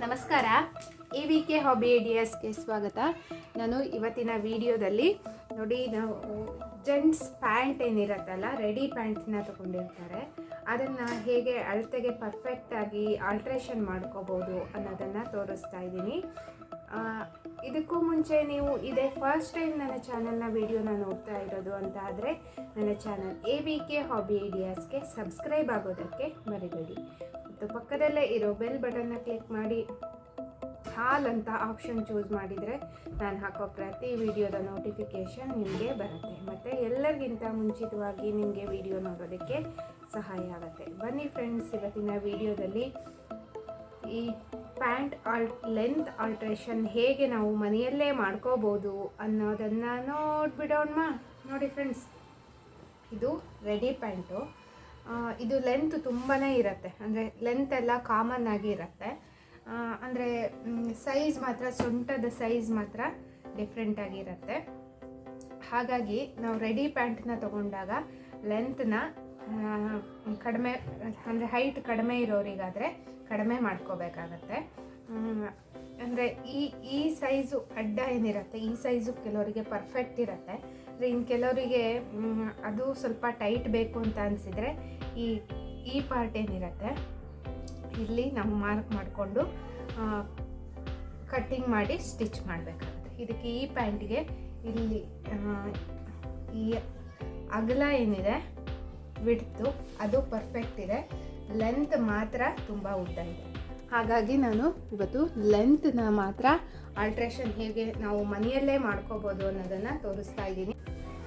ನಮಸ್ಕಾರ. A V K hobby ಐಡಿಯಾಸ್ಗೆ ಸ್ವಾಗತ. ನಾನು ಇವತ್ತಿನ ವಿಡಿಯೋದಲ್ಲಿ ನೋಡಿ, ನಾವು ಜೆಂಟ್ಸ್ ಪ್ಯಾಂಟ್ ಏನಿರುತ್ತಲ್ಲ, ರೆಡಿ ಪ್ಯಾಂಟ್ನ ತಗೊಂಡಿರ್ತಾರೆ. ಅದನ್ನು ಹೇಗೆ ಅಳತೆಗೆ ಪರ್ಫೆಕ್ಟಾಗಿ ಆಲ್ಟ್ರೇಷನ್ ಮಾಡ್ಕೋಬೋದು ಅನ್ನೋದನ್ನು ತೋರಿಸ್ತಾ ಇದ್ದೀನಿ. ಇದಕ್ಕೂ ಮುಂಚೆ ನೀವು ಇದೇ ಫಸ್ಟ್ ಟೈಮ್ ನನ್ನ ಚಾನಲ್ನ ವಿಡಿಯೋನ ನೋಡ್ತಾ ಇರೋದು ಅಂತ ಆದರೆ, ನನ್ನ channel A V K hobby ಐಡಿಯಾಸ್ಗೆ subscribe ಆಗೋದಕ್ಕೆ ಮರಿಬೇಡಿ. ಮತ್ತು ಪಕ್ಕದಲ್ಲೇ ಇರೋ ಬೆಲ್ ಬಟನ್ನ ಕ್ಲಿಕ್ ಮಾಡಿ. ಹಾಲ್ ಅಂತ ಆಪ್ಷನ್ ಚೂಸ್ ಮಾಡಿದರೆ ನಾನು ಹಾಕೋ ಪ್ರತಿ ವಿಡಿಯೋದ ನೋಟಿಫಿಕೇಷನ್ ನಿಮಗೆ ಬರುತ್ತೆ. ಮತ್ತು ಎಲ್ಲರಿಗಿಂತ ಮುಂಚಿತವಾಗಿ ನಿಮಗೆ ವಿಡಿಯೋ ನೋಡೋದಕ್ಕೆ ಸಹಾಯ ಆಗುತ್ತೆ. ಬನ್ನಿ ಫ್ರೆಂಡ್ಸ್ ಇವತ್ತಿನ ವಿಡಿಯೋದಲ್ಲಿ ಈ ಪ್ಯಾಂಟ್ ಆಲ್ ಲೆಂತ್ ಆಲ್ಟ್ರೇಷನ್ ಹೇಗೆ ನಾವು ಮನೆಯಲ್ಲೇ ಮಾಡ್ಕೋಬೋದು ಅನ್ನೋದನ್ನು ನೋಡ್ಬಿಡೋಣ ನೋಡಿ ಫ್ರೆಂಡ್ಸ್ ಇದು ರೆಡಿ ಪ್ಯಾಂಟು ಇದು ಲೆಂತ್ ತುಂಬಾ ಇರುತ್ತೆ. ಅಂದರೆ ಲೆಂತ್ ಎಲ್ಲ ಕಾಮನ್ ಆಗಿ ಇರುತ್ತೆ. ಅಂದರೆ ಸೈಜ್ ಮಾತ್ರ, ಸೊಂಟದ ಸೈಜ್ ಮಾತ್ರ ಡಿಫ್ರೆಂಟಾಗಿರುತ್ತೆ ಹಾಗಾಗಿ ನಾವು ರೆಡಿ ಪ್ಯಾಂಟ್ನ ತಗೊಂಡಾಗ ಲೆಂತ್ನ ಕಡಿಮೆ, ಅಂದರೆ ಹೈಟ್ ಕಡಿಮೆ ಇರೋರಿಗಾದರೆ ಕಡಿಮೆ ಮಾಡ್ಕೋಬೇಕಾಗತ್ತೆ. ಅಂದರೆ ಈ ಈ ಸೈಜು ಅಡ್ಡ ಏನಿರುತ್ತೆ, ಈ ಸೈಜು ಕೆಲವರಿಗೆ ಪರ್ಫೆಕ್ಟ್ ಇರುತ್ತೆ. ಅಂದರೆ ಇನ್ನು ಕೆಲವರಿಗೆ ಅದು ಸ್ವಲ್ಪ ಟೈಟ್ ಬೇಕು ಅಂತ ಅನಿಸಿದರೆ ಈ ಈ ಪಾರ್ಟ್ ಏನಿರುತ್ತೆ. ಇಲ್ಲಿ ನಾವು ಮಾರ್ಕ್ ಮಾಡಿಕೊಂಡು ಕಟ್ಟಿಂಗ್ ಮಾಡಿ ಸ್ಟಿಚ್ ಮಾಡಬೇಕಾಗುತ್ತೆ. ಇದಕ್ಕೆ ಈ ಪ್ಯಾಂಟಿಗೆ ಇಲ್ಲಿ ಈ ಅಗಲ ಏನಿದೆ ವಿಡ್ತು ಅದು ಪರ್ಫೆಕ್ಟ್ ಇದೆ. ಲೆಂತ್ ಮಾತ್ರ ತುಂಬ ಉದ್ದ ಇದೆ. ಹಾಗಾಗಿ ನಾನು ಇವತ್ತು ಲೆಂತ್ನ ಮಾತ್ರ ಆಲ್ಟ್ರೇಷನ್ ಹೇಗೆ ನಾವು ಮನೆಯಲ್ಲೇ ಮಾಡ್ಕೋಬೋದು ಅನ್ನೋದನ್ನು ತೋರಿಸ್ತಾ ಇದ್ದೀನಿ.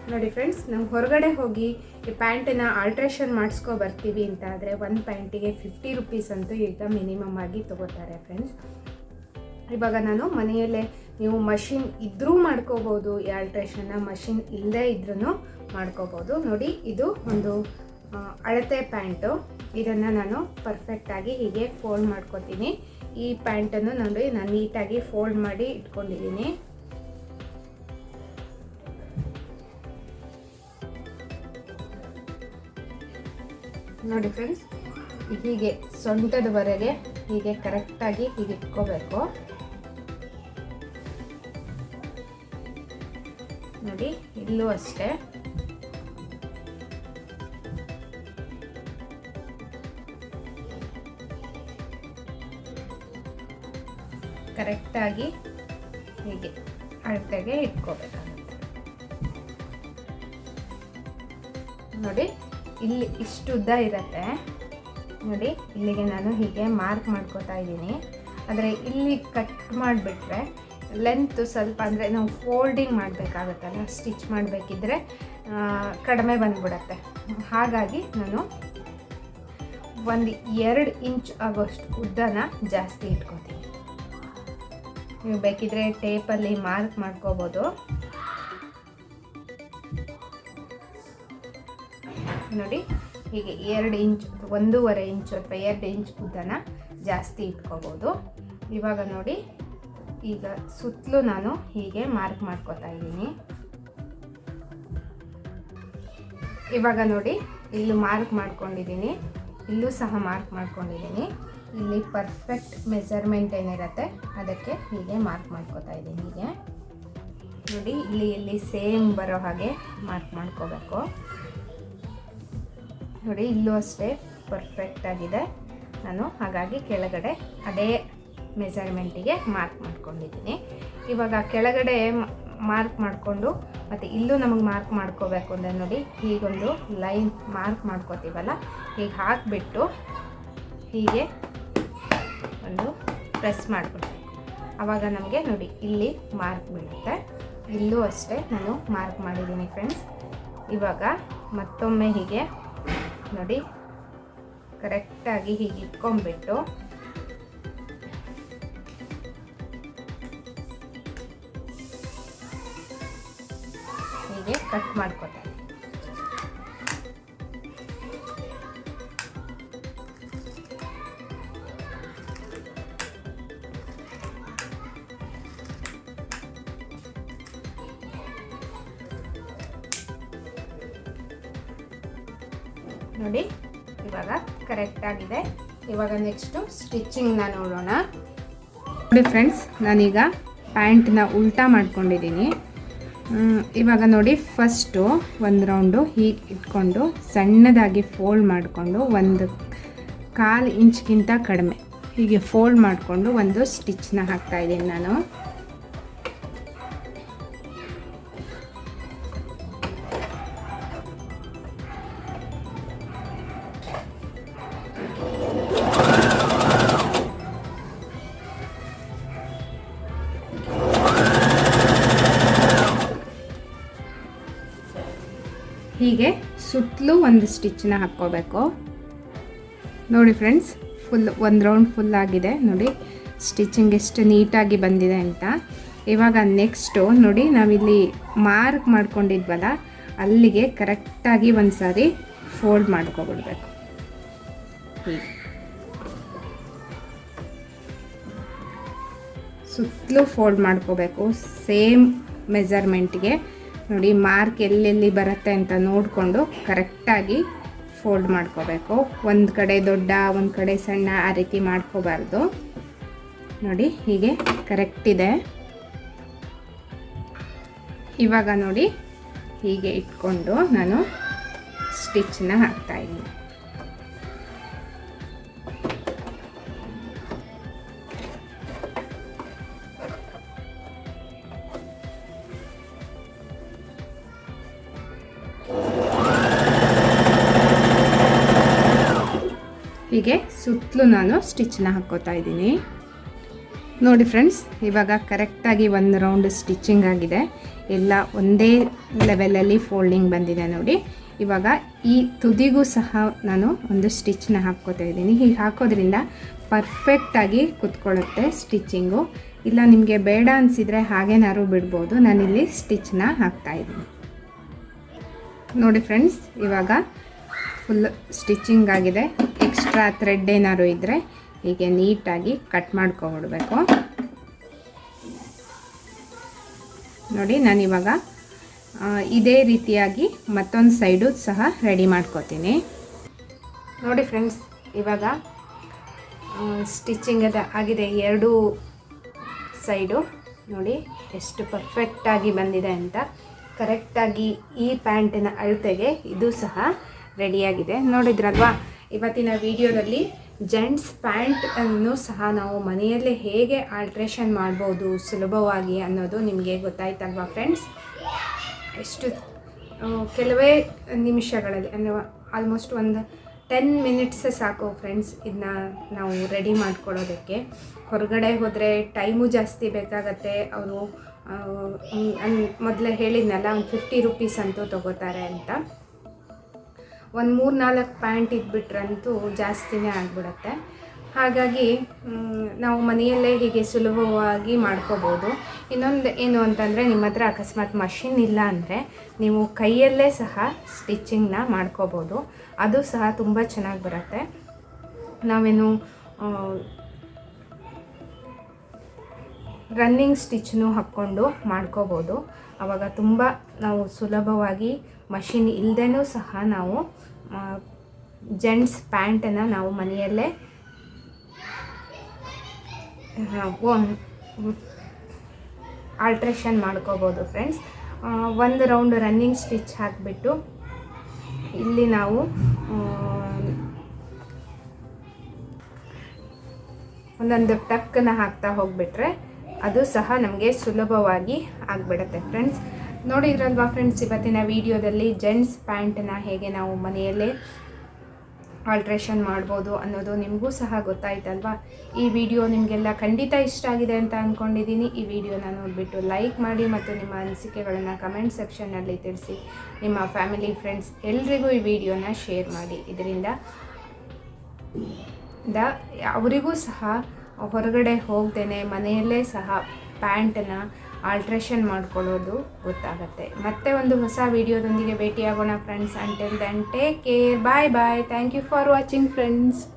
ನೋಡಿ ಫ್ರೆಂಡ್ಸ್ ನಾವು ಹೊರಗಡೆ ಹೋಗಿ ಈ ಪ್ಯಾಂಟನ್ನ ಆಲ್ಟ್ರೇಷನ್ ಮಾಡಿಸ್ಕೊ ಬರ್ತೀವಿ ಅಂತ ಆದರೆ ಒಂದು ಪ್ಯಾಂಟಿಗೆ ಫಿಫ್ಟಿ ರುಪೀಸ್ ಅಂತೂ ಈಗ ಮಿನಿಮಮ್ ಆಗಿ ತೊಗೋತಾರೆ ಫ್ರೆಂಡ್ಸ್ ಇವಾಗ ನಾನು ಮನೆಯಲ್ಲೇ ನೀವು ಮಷಿನ್ ಇದ್ದರೂ ಮಾಡ್ಕೋಬೋದು, ಈ ಆಲ್ಟ್ರೇಷನ್ನ ಮಷಿನ್ ಇಲ್ಲದೇ ಇದ್ರೂ ಮಾಡ್ಕೋಬೋದು. ನೋಡಿ, ಇದು ಒಂದು ಅಳತೆ ಪ್ಯಾಂಟು ಇದನ್ನು ನಾನು ಪರ್ಫೆಕ್ಟಾಗಿ ಹೀಗೆ ಫೋಲ್ಡ್ ಮಾಡ್ಕೊತೀನಿ. ಈ ಪ್ಯಾಂಟನ್ನು ನೋಡಿ, ನಾನು ನೀಟಾಗಿ ಫೋಲ್ಡ್ ಮಾಡಿ ಇಟ್ಕೊಂಡಿದ್ದೀನಿ. ನೋಡಿ ಫ್ರೆಂಡ್ಸ್ ಹೀಗೆ ಸೊಂಟದವರೆಗೆ ಹೀಗೆ ಕರೆಕ್ಟಾಗಿ ಹೀಗೆ ಇಟ್ಕೋಬೇಕು. ನೋಡಿ, ಇಲ್ಲೂ ಅಷ್ಟೇ. ಕರೆಕ್ಟಾಗಿ ಹೀಗೆ ಅಳತೆಗೆ ಇಟ್ಕೋಬೇಕಾಗುತ್ತೆ. ನೋಡಿ ಇಲ್ಲಿ ಇಷ್ಟು ಉದ್ದ ಇರುತ್ತೆ. ನೋಡಿ, ಇಲ್ಲಿಗೆ ನಾನು ಹೀಗೆ ಮಾರ್ಕ್ ಮಾಡ್ಕೋತಾ ಇದ್ದೀನಿ. ಆದರೆ ಇಲ್ಲಿ ಕಟ್ ಮಾಡಿಬಿಟ್ರೆ ಲೆಂತ್ ಸ್ವಲ್ಪ ಅಂದರೆ ನಾವು ಫೋಲ್ಡಿಂಗ್ ಮಾಡಬೇಕಾಗತ್ತಲ್ಲ ಸ್ಟಿಚ್ ಮಾಡಬೇಕಿದ್ರೆ ಕಡಿಮೆ ಬಂದ್ಬಿಡತ್ತೆ. ಹಾಗಾಗಿ ನಾನು ಒಂದು ಎರಡು ಇಂಚ್ ಆಗೋಷ್ಟು ಉದ್ದನ ಜಾಸ್ತಿ ಇಟ್ಕೋತೀನಿ. ನೀವು ಬೇಕಿದ್ರೆ ಟೇಪಲ್ಲಿ ಮಾರ್ಕ್ ಮಾಡ್ಕೋಬೋದು. ನೋಡಿ, ಹೀಗೆ ಎರಡು ಇಂಚ್, ಒಂದೂವರೆ ಇಂಚು ಅಥವಾ ಎರಡು ಇಂಚ್ ಉದ್ದನ ಜಾಸ್ತಿ ಇಟ್ಕೋಬೋದು. ಇವಾಗ ನೋಡಿ, ಈಗ ಸುತ್ತಲೂ ನಾನು ಹೀಗೆ ಮಾರ್ಕ್ ಮಾಡ್ಕೋತಾ ಇದ್ದೀನಿ. ಇವಾಗ ನೋಡಿ, ಇಲ್ಲೂ ಮಾರ್ಕ್ ಮಾಡ್ಕೊಂಡಿದ್ದೀನಿ. ಇಲ್ಲೂ ಸಹ ಮಾರ್ಕ್ ಮಾಡ್ಕೊಂಡಿದ್ದೀನಿ. ಇಲ್ಲಿ ಪರ್ಫೆಕ್ಟ್ ಮೆಜರ್ಮೆಂಟ್ ಏನಿರುತ್ತೆ, ಅದಕ್ಕೆ ಹೀಗೆ ಮಾರ್ಕ್ ಮಾಡ್ಕೋತಾ ಇದ್ದೀನಿ ಹೀಗೆ. ನೋಡಿ, ಇಲ್ಲಿ ಇಲ್ಲಿ ಸೇಮ್ ಬರೋ ಹಾಗೆ ಮಾರ್ಕ್ ಮಾಡ್ಕೋಬೇಕು. ನೋಡಿ, ಇಲ್ಲೂ ಅಷ್ಟೇ ಪರ್ಫೆಕ್ಟ್ ಆಗಿದೆ. ನಾನು ಹಾಗಾಗಿ ಕೆಳಗಡೆ ಅದೇ ಮೆಜರ್ಮೆಂಟಿಗೆ ಮಾರ್ಕ್ ಮಾಡ್ಕೊಂಡಿದ್ದೀನಿ. ಇವಾಗ ಕೆಳಗಡೆ ಮಾರ್ಕ್ ಮಾಡಿಕೊಂಡು, ಮತ್ತು ಇಲ್ಲೂ ನಮಗೆ ಮಾರ್ಕ್ ಮಾಡ್ಕೋಬೇಕು ಅಂದರೆ ನೋಡಿ, ಹೀಗೊಂದು ಲೈನ್ ಮಾರ್ಕ್ ಮಾಡ್ಕೋತೀವಲ್ಲ, ಹೀಗೆ ಹಾಕಿಬಿಟ್ಟು ಹೀಗೆ ಒಂದು ಪ್ರೆಸ್ ಮಾಡಿಬಿಡ್ಬೇಕು ಆವಾಗ ನಮಗೆ ನೋಡಿ, ಇಲ್ಲಿ ಮಾರ್ಕ್ ಬೀಳುತ್ತೆ. ಇಲ್ಲೂ ಅಷ್ಟೇ ನಾನು ಮಾರ್ಕ್ ಮಾಡಿದ್ದೀನಿ ಫ್ರೆಂಡ್ಸ್ ಇವಾಗ ಮತ್ತೊಮ್ಮೆ ಹೀಗೆ ನೋಡಿ. ಕರೆಕ್ಟಾಗಿ ಹೀಗೆ ಇಟ್ಕೊಂಡ್ಬಿಟ್ಟು. ಹೀಗೆ ಕಟ್ ಮಾಡ್ಕೊತಾರೆ ನೋಡಿ, ಇವಾಗ ಕರೆಕ್ಟಾಗಿದೆ ಇವಾಗ ನೆಕ್ಸ್ಟು ಸ್ಟಿಚ್ಚಿಂಗ್ನ ನೋಡೋಣ. ನೋಡಿ ಫ್ರೆಂಡ್ಸ್ ನಾನೀಗ ಪ್ಯಾಂಟ್ನ ಉಲ್ಟಾ ಮಾಡ್ಕೊಂಡಿದ್ದೀನಿ. ಇವಾಗ ನೋಡಿ ಫಸ್ಟು ಒಂದು ರೌಂಡು ಹೀಗೆ ಇಟ್ಕೊಂಡು ಸಣ್ಣದಾಗಿ ಫೋಲ್ಡ್ ಮಾಡಿಕೊಂಡು ಒಂದು ಕಾಲು ಇಂಚ್ಗಿಂತ ಕಡಿಮೆ. ಹೀಗೆ ಫೋಲ್ಡ್ ಮಾಡಿಕೊಂಡು ಒಂದು ಸ್ಟಿಚ್ನ ಹಾಕ್ತಾಯಿದ್ದೀನಿ ನಾನು. ಹೀಗೆ ಸುತ್ತಲೂ ಒಂದು ಸ್ಟಿಚ್ಚನ್ನ ಹಾಕ್ಕೋಬೇಕು. ನೋಡಿ ಫ್ರೆಂಡ್ಸ್, ಫುಲ್ ಒಂದು ರೌಂಡ್ ಫುಲ್ ಆಗಿದೆ. ನೋಡಿ ಸ್ಟಿಚಿಂಗ್ ಎಷ್ಟು ನೀಟಾಗಿ ಬಂದಿದೆ ಅಂತ. ಇವಾಗ ನೆಕ್ಸ್ಟು ನೋಡಿ, ನಾವಿಲ್ಲಿ ಮಾರ್ಕ್ ಮಾಡ್ಕೊಂಡಿದ್ವಲ್ಲ, ಅಲ್ಲಿಗೆ ಕರೆಕ್ಟಾಗಿ ಒಂದು ಸಾರಿ ಫೋಲ್ಡ್ ಮಾಡ್ಕೊಬಿಡ್ಬೇಕು. ಸುತ್ತಲೂ ಫೋಲ್ಡ್ ಮಾಡ್ಕೋಬೇಕು. ಸೇಮ್ ಮೆಜರ್ಮೆಂಟ್ಗೆ ನೋಡಿ ಮಾರ್ಕ್ ಎಲ್ಲೆಲ್ಲಿ ಬರುತ್ತೆ ಅಂತ ನೋಡಿಕೊಂಡು ಕರೆಕ್ಟಾಗಿ ಫೋಲ್ಡ್ ಮಾಡ್ಕೋಬೇಕು. ಒಂದು ಕಡೆ ದೊಡ್ಡ, ಒಂದು ಕಡೆ ಸಣ್ಣ ಆ ರೀತಿ ಮಾಡ್ಕೋಬಾರ್ದು. ನೋಡಿ, ಹೀಗೆ ಕರೆಕ್ಟ್ ಇದೆ. ಇವಾಗ ನೋಡಿ, ಹೀಗೆ ಇಟ್ಕೊಂಡು ನಾನು ಸ್ಟಿಚ್ನ ಹಾಕ್ತಾ ಹೀಗೆ ಸುತ್ತಲೂ ನಾನು ಸ್ಟಿಚ್ನ ಹಾಕ್ಕೋತಾ ಇದ್ದೀನಿ. ನೋಡಿ ಫ್ರೆಂಡ್ಸ್, ಇವಾಗ ಕರೆಕ್ಟಾಗಿ ಒಂದು ರೌಂಡ್ ಸ್ಟಿಚಿಂಗ್ ಆಗಿದೆ. ಎಲ್ಲ ಒಂದೇ ಲೆವೆಲಲ್ಲಿ ಫೋಲ್ಡಿಂಗ್ ಬಂದಿದೆ ನೋಡಿ. ಇವಾಗ ಈ ತುದಿಗೂ ಸಹ ನಾನು ಒಂದು ಸ್ಟಿಚ್ನ ಹಾಕ್ಕೋತಾ ಇದ್ದೀನಿ. ಹೀಗೆ ಹಾಕೋದ್ರಿಂದ ಪರ್ಫೆಕ್ಟಾಗಿ ಕುತ್ಕೊಳ್ಳುತ್ತೆ ಸ್ಟಿಚಿಂಗು ಇಲ್ಲ ನಿಮಗೆ ಬೇಡ ಅನಿಸಿದರೆ ಹಾಗೇನಾದ್ರು ಬಿಡ್ಬೋದು. ನಾನಿಲ್ಲಿ ಸ್ಟಿಚ್ನ ಹಾಕ್ತಾ ಇದ್ದೀನಿ. ನೋಡಿ ಫ್ರೆಂಡ್ಸ್, ಇವಾಗ ಫುಲ್ ಸ್ಟಿಚಿಂಗ್ ಆಗಿದೆ. ಎಕ್ಸ್ಟ್ರಾ ಥ್ರೆಡ್ ಏನಾದ್ರು ಇದ್ದರೆ ಹೀಗೆ ನೀಟಾಗಿ ಕಟ್ ಮಾಡ್ಕೊಬಿಡ್ಬೇಕು. ನೋಡಿ ನಾನಿವಾಗ ಇದೇ ರೀತಿಯಾಗಿ ಮತ್ತೊಂದು ಸೈಡು ಸಹ ರೆಡಿ ಮಾಡ್ಕೋತೀನಿ. ನೋಡಿ ಫ್ರೆಂಡ್ಸ್ ಇವಾಗ ಸ್ಟಿಚಿಂಗ್ ಅದ, ಆಗಿದೆ. ಎರಡು ಸೈಡು ನೋಡಿ, ಎಷ್ಟು ಪರ್ಫೆಕ್ಟಾಗಿ ಬಂದಿದೆ ಅಂತ. ಕರೆಕ್ಟಾಗಿ ಈ ಪ್ಯಾಂಟಿನ ಅಳತೆಗೆ ಇದು ಸಹ ರೆಡಿಯಾಗಿದೆ ನೋಡಿದ್ರಲ್ವಾ? ಇವತ್ತಿನ ವಿಡಿಯೋದಲ್ಲಿ ಜೆಂಟ್ಸ್ ಪ್ಯಾಂಟ್ ಅನ್ನು ಸಹ ನಾವು ಮನೆಯಲ್ಲೇ ಹೇಗೆ ಆಲ್ಟ್ರೇಷನ್ ಮಾಡ್ಬೋದು ಸುಲಭವಾಗಿ ಅನ್ನೋದು ನಿಮಗೆ ಗೊತ್ತಾಯ್ತಲ್ವಾ ಫ್ರೆಂಡ್ಸ್? ಎಷ್ಟು ಕೆಲವೇ ನಿಮಿಷಗಳಲ್ಲಿ, ಅಂದರೆ ಆಲ್ಮೋಸ್ಟ್ ಒಂದು ಟೆನ್ ಮಿನಿಟ್ಸ್ ಸಾಕು ಫ್ರೆಂಡ್ಸ್ ಇದನ್ನ ನಾವು ರೆಡಿ ಮಾಡ್ಕೊಳ್ಳೋದಕ್ಕೆ. ಹೊರಗಡೆ ಹೋದರೆ ಟೈಮು ಜಾಸ್ತಿ ಬೇಕಾಗತ್ತೆ. ಅವರು ಮೊದಲೇ ಹೇಳಿದ್ನಲ್ಲ, ಒಂದು ಫಿಫ್ಟಿ ರುಪೀಸ್ ಅಂತೂ ತೊಗೋತಾರೆ ಅಂತ. ಒಂದು ಮೂರು ನಾಲ್ಕು ಪ್ಯಾಂಟ್ ಇದ್ಬಿಟ್ರಂತೂ ಜಾಸ್ತಿನೇ ಆಗಿಬಿಡತ್ತೆ. ಹಾಗಾಗಿ ನಾವು ಮನೆಯಲ್ಲೇ ಹೀಗೆ ಸುಲಭವಾಗಿ ಮಾಡ್ಕೋಬೋದು. ಇನ್ನೊಂದು ಏನು ಅಂತಂದರೆ, ನಿಮ್ಮ ಹತ್ರ ಅಕಸ್ಮಾತ್ ಮಷಿನ್ ಇಲ್ಲ ಅಂದರೆ ನೀವು ಕೈಯಲ್ಲೇ ಸಹ ಸ್ಟಿಚ್ಚಿಂಗ್ನ ಮಾಡ್ಕೋಬೋದು. ಅದು ಸಹ ತುಂಬ ಚೆನ್ನಾಗಿ ಬರುತ್ತೆ. ನಾವೇನು ರನ್ನಿಂಗ್ ಸ್ಟಿಚ್ನೂ ಹಾಕ್ಕೊಂಡು ಮಾಡ್ಕೋಬೋದು. ಆವಾಗ ತುಂಬ ನಾವು ಸುಲಭವಾಗಿ ಮಷಿನ್ ಇಲ್ಲದೇನೂ ಸಹ ನಾವು ಜೆಂಟ್ಸ್ ಪ್ಯಾಂಟನ್ನು ನಾವು ಮನೆಯಲ್ಲೇ ಆಲ್ಟ್ರೇಷನ್ ಮಾಡ್ಕೋಬೋದು ಫ್ರೆಂಡ್ಸ್ ಒಂದು ರೌಂಡ್ ರನ್ನಿಂಗ್ ಸ್ಟಿಚ್ ಹಾಕಿಬಿಟ್ಟು ಇಲ್ಲಿ ನಾವು ಒಂದೊಂದು ಟಕ್ಕನ್ನು ಹಾಕ್ತಾ ಹೋಗಿಬಿಟ್ರೆ ಅದು ಸಹ ನಮಗೆ ಸುಲಭವಾಗಿ ಆಗಿಬಿಡುತ್ತೆ. ಫ್ರೆಂಡ್ಸ್ ನೋಡಿದ್ರಲ್ವಾ ಫ್ರೆಂಡ್ಸ್ ಇವತ್ತಿನ ವಿಡಿಯೋದಲ್ಲಿ ಜೆಂಟ್ಸ್ ಪ್ಯಾಂಟನ್ನ ಹೇಗೆ ನಾವು ಮನೆಯಲ್ಲೇ ಆಲ್ಟ್ರೇಷನ್ ಮಾಡ್ಬೋದು ಅನ್ನೋದು ನಿಮಗೂ ಸಹ ಗೊತ್ತಾಯ್ತಲ್ವಾ? ಈ ವಿಡಿಯೋ ನಿಮಗೆಲ್ಲ ಖಂಡಿತ ಇಷ್ಟ ಆಗಿದೆ ಅಂತ ಅಂದ್ಕೊಂಡಿದ್ದೀನಿ ಈ ವಿಡಿಯೋನ ನೋಡಿಬಿಟ್ಟು ಲೈಕ್ ಮಾಡಿ ಮತ್ತು ನಿಮ್ಮ ಅನಿಸಿಕೆಗಳನ್ನು ಕಮೆಂಟ್ ಸೆಕ್ಷನ್ನಲ್ಲಿ ತಿಳಿಸಿ. ನಿಮ್ಮ ಫ್ಯಾಮಿಲಿ ಫ್ರೆಂಡ್ಸ್ ಎಲ್ರಿಗೂ ಈ ವಿಡಿಯೋನ ಶೇರ್ ಮಾಡಿ. ಇದರಿಂದ ದ ಅವರಿಗೂ ಸಹ ಹೊರಗಡೆ ಹೋಗ್ದೇ ಮನೆಯಲ್ಲೇ ಸಹ ಪ್ಯಾಂಟನ್ನು ಆಲ್ಟ್ರೇಷನ್ ಮಾಡ್ಕೊಳ್ಳೋದು ಗೊತ್ತಾಗುತ್ತೆ. ಮತ್ತೆ ಒಂದು ಹೊಸ ವಿಡಿಯೋದೊಂದಿಗೆ ಭೇಟಿಯಾಗೋಣ friends until then take care bye bye thank you for watching friends